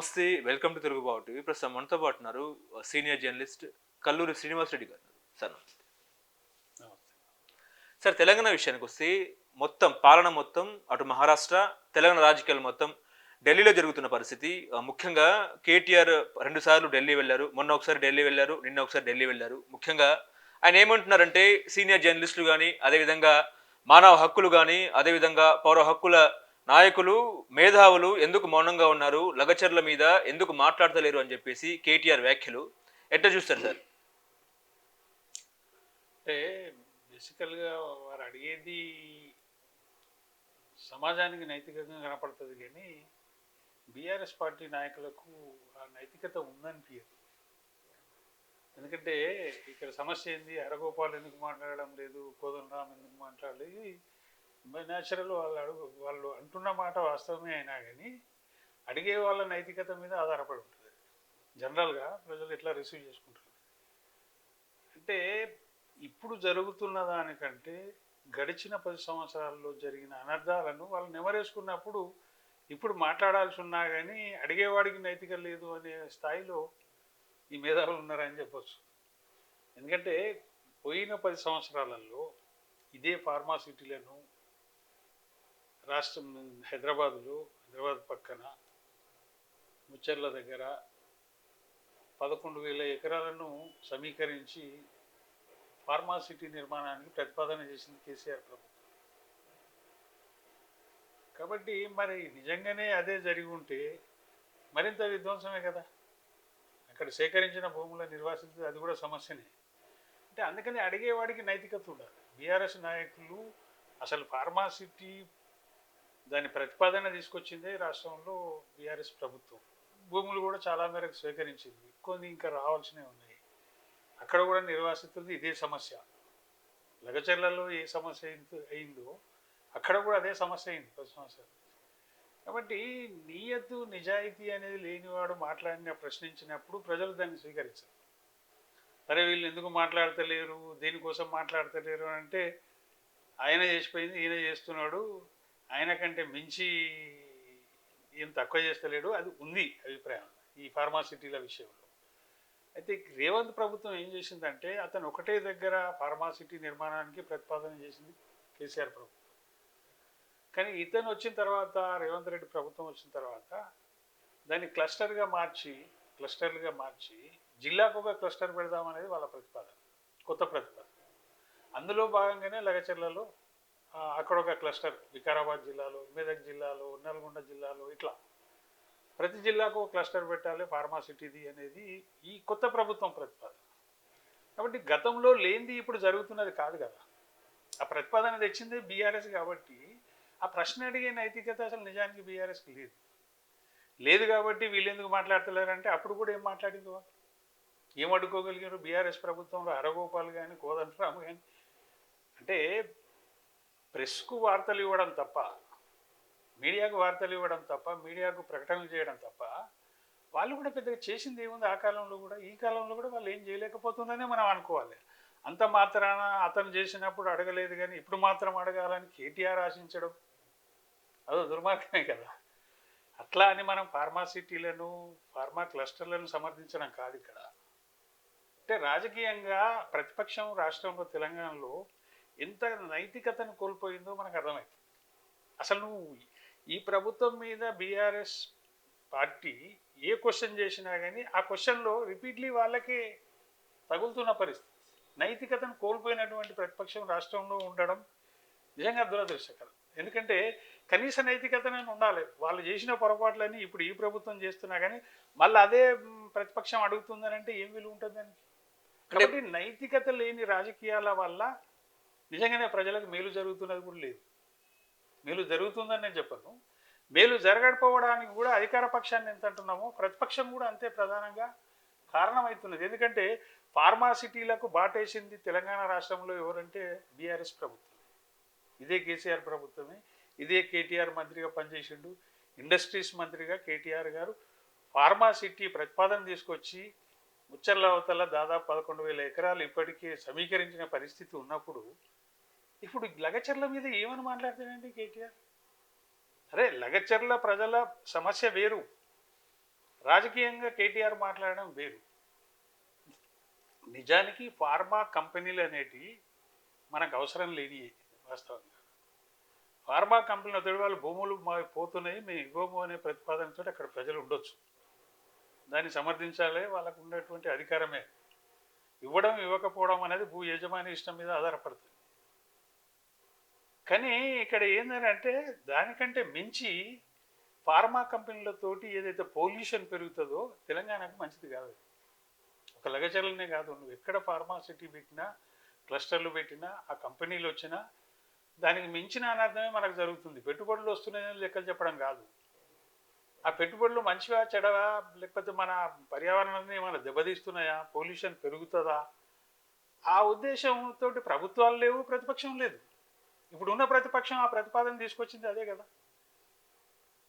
నమస్తే welcome to Telugu బావు TV. ప్రస్తుతం మనతో పాటు ఉన్నారు senior journalist Kalluri Srinivas Reddy garu. Sir నమస్తే. సార్ తెలంగాణ విషయానికి వస్తే మొత్తం పాలన మొత్తం అటు మహారాష్ట్ర తెలంగాణ రాజకీయాలు మొత్తం ఢిల్లీలో జరుగుతున్న పరిస్థితి. ముఖ్యంగా కేటీఆర్ రెండు సార్లు ఢిల్లీ వెళ్ళారు మొన్న ఒకసారి ఢిల్లీ వెళ్ళారు నిన్న ఒకసారి ఢిల్లీ వెళ్ళారు. ముఖ్యంగా ఆయన ఏమంటున్నారంటే సీనియర్ జర్నలిస్టులు కానీ అదేవిధంగా మానవ హక్కులు కానీ అదేవిధంగా పౌర హక్కుల నాయకులు మేధావులు ఎందుకు మౌనంగా ఉన్నారు లగచర్ల మీద ఎందుకు మాట్లాడతలేరు అని చెప్పేసి కేటీఆర్ వ్యాఖ్యలు. ఎట్లా చూస్తారు సార్? అంటే బేసికల్గా వారు అడిగేది సమాజానికి నైతికంగా కనపడుతుంది కానీ బీఆర్ఎస్ పార్టీ నాయకులకు ఆ నైతికత ఉందనిపించదు ఎందుకంటే ఇక్కడ సమస్య ఏంది? హరగోపాల్ ఎందుకు మాట్లాడడం లేదు? కోదండరామ్ ఎందుకు మాట్లాడలేదు? న్యాచురల్ వాళ్ళు అడుగు వాళ్ళు అంటున్న మాట వాస్తవమే అయినా కానీ అడిగే వాళ్ళ నైతికత మీద ఆధారపడి ఉంటుంది. జనరల్గా ప్రజలు ఎట్లా రిసీవ్ చేసుకుంటారు? అంటే ఇప్పుడు జరుగుతున్న దానికంటే గడిచిన పది సంవత్సరాల్లో జరిగిన అనర్థాలను వాళ్ళు నెమరేసుకున్నప్పుడు ఇప్పుడు మాట్లాడాల్సి ఉన్నా కానీ అడిగేవాడికి నైతిక లేదు అనే స్థాయిలో ఈ మేధావులు ఉన్నారని చెప్పొచ్చు. ఎందుకంటే పోయిన పది సంవత్సరాలలో ఇదే ఫార్మాసిటీలను రాష్ట్రం హైదరాబాదులో హైదరాబాద్ పక్కన ముచ్చర్ల దగ్గర పదకొండు వేల ఎకరాలను సమీకరించి ఫార్మాసిటీ నిర్మాణానికి ప్రతిపాదన చేసింది కేసీఆర్ ప్రభుత్వం. కాబట్టి మరి నిజంగానే అదే జరిగి ఉంటే మరింత విధ్వంసమే కదా? అక్కడ సేకరించిన భూముల నిర్వాసిత అది కూడా సమస్యనే. అంటే అందుకని అడిగేవాడికి నైతికత ఉండాలి. బీఆర్ఎస్ నాయకులు అసలు ఫార్మాసిటీ దాని ప్రతిపాదన తీసుకొచ్చిందే రాష్ట్రంలో బీఆర్ఎస్ ప్రభుత్వం. భూములు కూడా చాలా మేరకు స్వీకరించింది. కొన్ని ఇంకా రావాల్సినవి ఉన్నాయి. అక్కడ కూడా నిర్వాసితులది ఇదే సమస్య. లగచర్లలో ఏ సమస్య అయిందో- అయిందో అక్కడ కూడా అదే సమస్య అయింది పది సంవత్సరాలు కాబట్టి నియత్తు నిజాయితీ అనేది లేనివాడు మాట్లాడిన ప్రశ్నించినప్పుడు ప్రజలు దాన్ని స్వీకరించారు. మరి వీళ్ళు ఎందుకు మాట్లాడతలేరు? దేనికోసం మాట్లాడతలేరు అంటే ఆయన చేసిపోయింది ఈయన చేస్తున్నాడు ఆయన కంటే మించి ఏం తక్కువ చేస్తలేడు అది ఉంది అభిప్రాయం ఈ ఫార్మాసిటీల విషయంలో. అయితే రేవంత్ ప్రభుత్వం ఏం చేసిందంటే అతను ఒకటే దగ్గర ఫార్మాసిటీ నిర్మాణానికి ప్రతిపాదన చేసింది కేసీఆర్ ప్రభుత్వం. కానీ ఇతను వచ్చిన తర్వాత రేవంత్ రెడ్డి ప్రభుత్వం వచ్చిన తర్వాత దాన్ని క్లస్టర్గా మార్చి క్లస్టర్లుగా మార్చి జిల్లాకు ఒక క్లస్టర్ పెడదామనేది వాళ్ళ ప్రతిపాదన కొత్త ప్రతిపాదన. అందులో భాగంగానే లగచర్లలో అక్కడ ఒక క్లస్టర్ వికారాబాద్ జిల్లాలో మెదక్ జిల్లాలో నల్గొండ జిల్లాలో ఇట్లా. ప్రతి జిల్లాకు ఒక క్లస్టర్ పెట్టాలి ఫార్మాసిటీది అనేది ఈ కొత్త ప్రభుత్వం ప్రతిపాదన. కాబట్టి గతంలో లేనిది ఇప్పుడు జరుగుతున్నది కాదు కదా. ఆ ప్రతిపాదన తెచ్చింది బీఆర్ఎస్ కాబట్టి ఆ ప్రశ్న అడిగే నైతికత అసలు నిజానికి బీఆర్ఎస్కి లేదు. లేదు కాబట్టి వీళ్ళు ఎందుకు మాట్లాడతలేరంటే అప్పుడు కూడా ఏం మాట్లాడింది వాళ్ళు? ఏం అడ్డుకోగలిగారు బీఆర్ఎస్ ప్రభుత్వంలో? అరగోపాల్ కానీ కోదండరామ్ కానీ అంటే ప్రెస్కు వార్తలు ఇవ్వడం తప్ప మీడియాకు వార్తలు ఇవ్వడం తప్ప మీడియాకు ప్రకటనలు చేయడం తప్ప వాళ్ళు కూడా పెద్దగా చేసింది ఏముంది? ఆ కాలంలో కూడా ఈ కాలంలో కూడా వాళ్ళు ఏం చేయలేకపోతుందనే మనం అనుకోవాలి. అంత మాత్రాన అతను చేసినప్పుడు అడగలేదు కానీ ఇప్పుడు మాత్రం అడగాలని కేటీఆర్ ఆశించడం అదో దుర్మార్గమే కదా. అట్లా అని మనం ఫార్మాసిటీలను ఫార్మా క్లస్టర్లను సమర్థించడం కాదు ఇక్కడ. అంటే రాజకీయంగా ప్రతిపక్షం రాష్ట్రంలో తెలంగాణలో ఎంత నైతికతను కోల్పోయిందో మనకు అర్థమైంది. అసలు నువ్వు ఈ ప్రభుత్వం మీద బీఆర్ఎస్ పార్టీ ఏ క్వశ్చన్ చేసినా కానీ ఆ క్వశ్చన్లో రిపీట్లీ వాళ్ళకే తగులుతున్న పరిస్థితి. నైతికతను కోల్పోయినటువంటి ప్రతిపక్షం రాష్ట్రంలో ఉండడం నిజంగా దురదృష్టకరం. ఎందుకంటే కనీస నైతికతనే ఉండాలి. వాళ్ళు చేసిన పొరపాట్లన్నీ ఇప్పుడు ఈ ప్రభుత్వం చేస్తున్నా కానీ మళ్ళీ అదే ప్రతిపక్షం అడుగుతుందని అంటే ఏం విలువ ఉంటుంది దానికి? కాబట్టి నైతికత లేని రాజకీయాల వల్ల నిజంగానే ప్రజలకు మేలు జరుగుతున్నది కూడా లేదు. మేలు జరుగుతుందని నేను చెప్పను. మేలు జరగకపోవడానికి కూడా అధికార పక్షాన్ని ఎంత అంటున్నామో ప్రతిపక్షం కూడా అంతే ప్రధానంగా కారణమవుతున్నది. ఎందుకంటే ఫార్మాసిటీలకు బాటేసింది తెలంగాణ రాష్ట్రంలో ఎవరంటే బీఆర్ఎస్ ప్రభుత్వం. ఇదే కేసీఆర్ ప్రభుత్వమే. ఇదే కేటీఆర్ మంత్రిగా పనిచేసిండు. ఇండస్ట్రీస్ మంత్రిగా కేటీఆర్ గారు ఫార్మాసిటీ ప్రతిపాదన తీసుకొచ్చి ముచ్చర్ల అవతల దాదాపు పదకొండు వేల ఎకరాలు ఇప్పటికే సమీకరించిన పరిస్థితి ఉన్నప్పుడు ఇప్పుడు లగచర్ల మీద ఏమని మాట్లాడతాడండి కేటీఆర్? అరే లగచర్ల ప్రజల సమస్య వేరు. రాజకీయంగా కేటీఆర్ మాట్లాడడం వేరు. నిజానికి ఫార్మా కంపెనీలు అనేటివి మనకు అవసరం లేని వాస్తవంగా ఫార్మా కంపెనీలతో వాళ్ళు భూములు మా పోతున్నాయి మేము ఇవ్వము అనే ప్రతిపాదనతో అక్కడ ప్రజలు ఉండొచ్చు. దాన్ని సమర్థించాలి వాళ్ళకు ఉన్నటువంటి అధికారమే. ఇవ్వడం ఇవ్వకపోవడం అనేది భూ యజమాని ఇష్టం మీద ఆధారపడుతుంది. కానీ ఇక్కడ ఏంటంటే దానికంటే మించి ఫార్మా కంపెనీలతోటి ఏదైతే పొల్యూషన్ పెరుగుతుందో తెలంగాణకు మంచిది కాదు ఒక లగచర్లనే కాదు నువ్వు ఎక్కడ ఫార్మాసిటీ పెట్టినా క్లస్టర్లు పెట్టినా ఆ కంపెనీలు వచ్చినా దానికి మించిన అనర్థమే మనకు జరుగుతుంది. పెట్టుబడులు వస్తున్నాయని లెక్కలు చెప్పడం కాదు. ఆ పెట్టుబడులు మంచివా చెడవా లేకపోతే మన పర్యావరణాన్ని ఏమైనా దెబ్బతీస్తున్నాయా పొల్యూషన్ పెరుగుతుందా? ఆ ఉద్దేశంతో ప్రభుత్వాలు లేవు ప్రతిపక్షం లేదు. ఇప్పుడు ఉన్న ప్రతిపక్షం ఆ ప్రతిపాదన తీసుకొచ్చింది అదే కదా.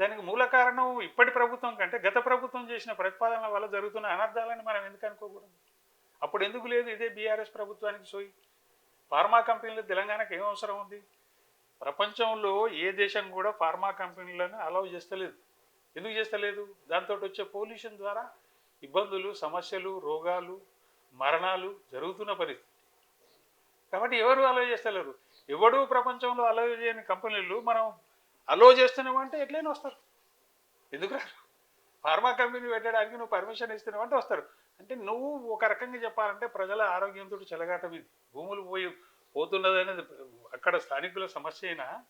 దానికి మూల కారణం ఇప్పటి ప్రభుత్వం కంటే గత ప్రభుత్వం చేసిన ప్రతిపాదనల వల్ల జరుగుతున్న అనర్థాలని మనం ఎందుకు అనుకోకూడదు? అప్పుడు ఎందుకు లేదు ఇదే బీఆర్ఎస్ ప్రభుత్వానికి సోయి? ఫార్మా కంపెనీలు తెలంగాణకు ఏం అవసరం ఉంది? ప్రపంచంలో ఏ దేశం కూడా ఫార్మా కంపెనీలను అలౌ చేస్తలేదు. ఎందుకు చేస్తలేదు? దాంతో వచ్చే పొల్యూషన్ ద్వారా ఇబ్బందులు సమస్యలు రోగాలు మరణాలు జరుగుతున్న పరిస్థితి. కాబట్టి ఎవరు అలో చేస్తలేరు? ఎవడు ప్రపంచంలో అలో చేయని కంపెనీలు మనం అలో చేస్తున్నామంటే ఎట్లయినా వస్తారు. ఎందుకు రారు ఫార్మా కంపెనీ పెట్టడానికి నువ్వు పర్మిషన్ ఇస్తున్నావు అంటే వస్తారు. అంటే నువ్వు ఒక రకంగా చెప్పాలంటే ప్రజల ఆరోగ్యంతో చెలగాటం ఇది. భూములు పోయి పోతున్నది అనేది అక్కడ స్థానికుల సమస్య అయినా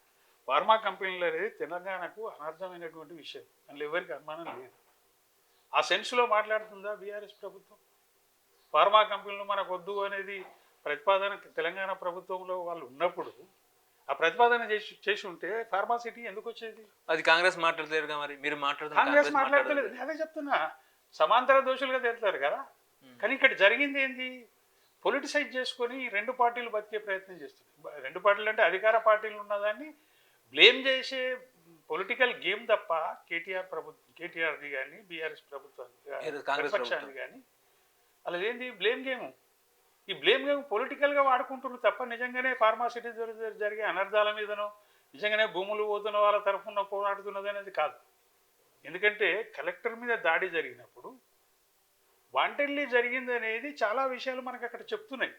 ఫార్మా కంపెనీలు అనేది తెలంగాణకు అనర్థమైనటువంటి విషయం. అందులో ఎవరికి అనుమానం లేదు. ఆ సెన్స్లో మాట్లాడుతుందా బీఆర్ఎస్ ప్రభుత్వం? ఫార్మా కంపెనీలు మనకు వద్దు అనేది ప్రతిపాదన తెలంగాణ ప్రభుత్వంలో వాళ్ళు ఉన్నప్పుడు ఆ ప్రతిపాదన చేసి చేసి ఉంటే ఫార్మాసిటీ ఎందుకు వచ్చేది? అది కాంగ్రెస్ మాట్లాడలేరుగా మరి. మీరు మాట్లాడుతున్న కాంగ్రెస్ నేను అదే చెప్తున్నా. సమాంతర దోషులుగా తేలుతారు కదా. కానీ ఇక్కడ జరిగింది ఏంది? పొలిటిసైజ్ చేసుకొని రెండు పార్టీలు బతికే ప్రయత్నం చేస్తున్నాయి రెండు పార్టీలు అంటే అధికార పార్టీలు ఉన్నదాన్ని బ్లేమ్ చేసే పొలిటికల్ గేమ్ తప్ప కేటీఆర్ ప్రభుత్వం కేటీఆర్ది కానీ బీఆర్ఎస్ ప్రతిపక్షాన్ని కానీ అలా ఏంది? బ్లేమ్ గేమ్ ఈ బ్లేమ్ గేమ్ పొలిటికల్గా వాడుకుంటున్నారు తప్ప నిజంగానే ఫార్మాసిటీ జరిగే అనర్థాల మీదనో నిజంగానే భూములు పోతున్న వాళ్ళ తరఫున పోరాడుతున్నది అనేది కాదు. ఎందుకంటే కలెక్టర్ మీద దాడి జరిగినప్పుడు వాంటెల్లి జరిగింది అనేది చాలా విషయాలు మనకు అక్కడ చెప్తున్నాయి.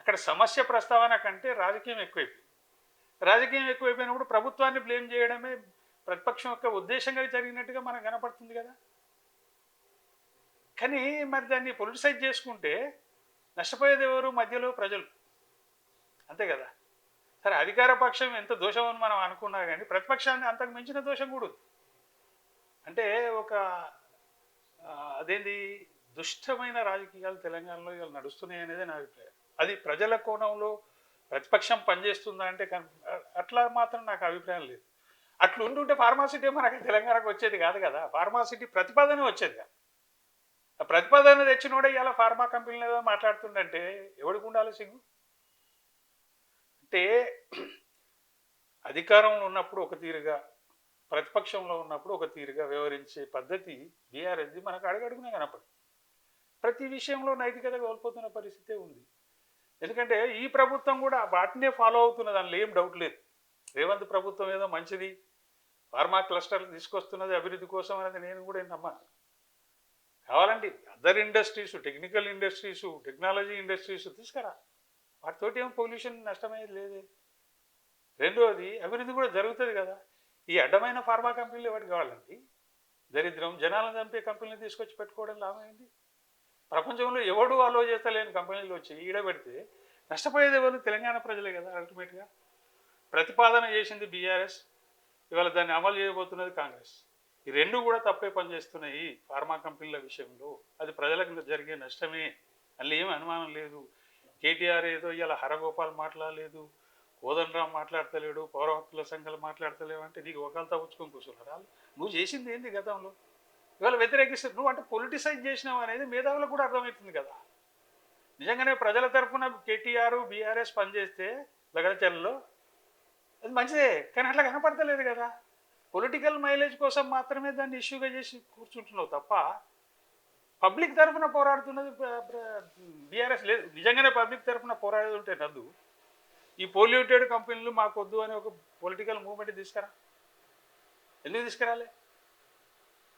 అక్కడ సమస్య ప్రస్తావన కంటే రాజకీయం ఎక్కువైపోయింది. రాజకీయం ఎక్కువైపోయినప్పుడు ప్రభుత్వాన్ని బ్లేమ్ చేయడమే ప్రతిపక్షం యొక్క ఉద్దేశంగా జరిగినట్టుగా మనకు కనపడుతుంది కదా. కానీ మరి దాన్ని పొలిటిసైజ్ చేసుకుంటే నష్టపోయేది ఎవరు మధ్యలో ప్రజలు? అంతే కదా? సరే అధికార పక్షం ఎంత దోషం అని మనం అనుకున్నా కానీ ప్రతిపక్షాన్ని అంతకు మించిన దోషం కూడా అంటే ఒక అదేంది? దుష్టమైన రాజకీయాలు తెలంగాణలో ఇవాళ నడుస్తున్నాయి అనేది నా అభిప్రాయం. అది ప్రజల కోణంలో ప్రతిపక్షం పనిచేస్తుందా అంటే అట్లా మాత్రం నాకు అభిప్రాయం లేదు. అట్లా ఉంటుంటే ఫార్మాసిటీ మనకి తెలంగాణకు వచ్చేది కాదు కదా? ఫార్మాసిటీ ప్రతిపాదన వచ్చేది ప్రతిపాదన తెచ్చినోడే ఇలా ఫార్మా కంపెనీలు ఏదో మాట్లాడుతుండంటే ఎవడికి ఉండాలి సిగ్గు అంటే అధికారంలో ఉన్నప్పుడు ఒక తీరుగా ప్రతిపక్షంలో ఉన్నప్పుడు ఒక తీరుగా వ్యవహరించే పద్ధతి బీఆర్ఎస్ది మనకు అడగడుగునే కనపడు ప్రతి విషయంలో నైతికత కోల్పోతున్న పరిస్థితే ఉంది. ఎందుకంటే ఈ ప్రభుత్వం కూడా వాటినే ఫాలో అవుతున్నది అందులో ఏం డౌట్ లేదు. రేవంత్ ప్రభుత్వం ఏదో మంచిది ఫార్మా క్లస్టర్లు తీసుకొస్తున్నది అభివృద్ధి కోసం అనేది నేను కూడా నమ్మాను. కావాలంటే other industries technical industries technology industries తీసుకురా. వాటితోటి ఏం పొల్యూషన్ నష్టమయ్యేది లేదే. రెండవది అభివృద్ధి కూడా జరుగుతుంది కదా. ఈ అడ్డమైన ఫార్మా కంపెనీలు ఎవరికి కావాలండి? దరిద్రం జనాలను చంపే కంపెనీలు తీసుకొచ్చి పెట్టుకోవడం లాభమైంది ప్రపంచంలో ఎవడు అలో చేస్తలేని కంపెనీలు వచ్చి ఈడబెడితే నష్టపోయేది ఎవరు? తెలంగాణ ప్రజలే కదా అల్టిమేట్గా ప్రతిపాదన చేసింది బీఆర్ఎస్. ఇవాళ దాన్ని అమలు చేయబోతున్నది కాంగ్రెస్. ఈ రెండు కూడా తప్పే పనిచేస్తున్నాయి ఫార్మా కంపెనీల విషయంలో. అది ప్రజలకు జరిగే నష్టమే. అందులో ఏమి అనుమానం లేదు. కేటీఆర్ ఏదో ఇలా హరగోపాల్ మాట్లాడలేదు కోదండరాం మాట్లాడతలేడు పౌర హక్కుల సంఘాలు మాట్లాడతలేవు అంటే నీకు ఒకళ్ళు పుచ్చుకొని కూర్చున్నారు వాళ్ళు నువ్వు చేసింది ఏంది గతంలో? ఇవాళ వ్యతిరేకిస్తారు నువ్వు అంటే పొలిటిసైజ్ చేసినావు అనేది మేధావులకు కూడా అర్థమవుతుంది కదా. నిజంగానే ప్రజల తరఫున కేటీఆర్ బీఆర్ఎస్ పనిచేస్తే లగడచల్లో అది మంచిదే. కానీ అట్లా కనపడతలేదు కదా. పొలిటికల్ మైలేజ్ కోసం మాత్రమే దాన్ని ఇష్యూగా చేసి కూర్చుంటున్నావు తప్ప పబ్లిక్ తరఫున పోరాడుతున్నది బీఆర్ఎస్ లేదు. నిజంగానే పబ్లిక్ తరఫున పోరాడేది ఉంటే నద్దు ఈ పోల్యూటెడ్ కంపెనీలు మాకు వద్దు అని ఒక పొలిటికల్ మూవ్మెంట్ తీసుకురా. ఎందుకు తీసుకురాలే?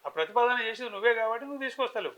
ఆ ప్రతిపాదన చేసేది నువ్వే కాబట్టి నువ్వు తీసుకొస్తలేవు.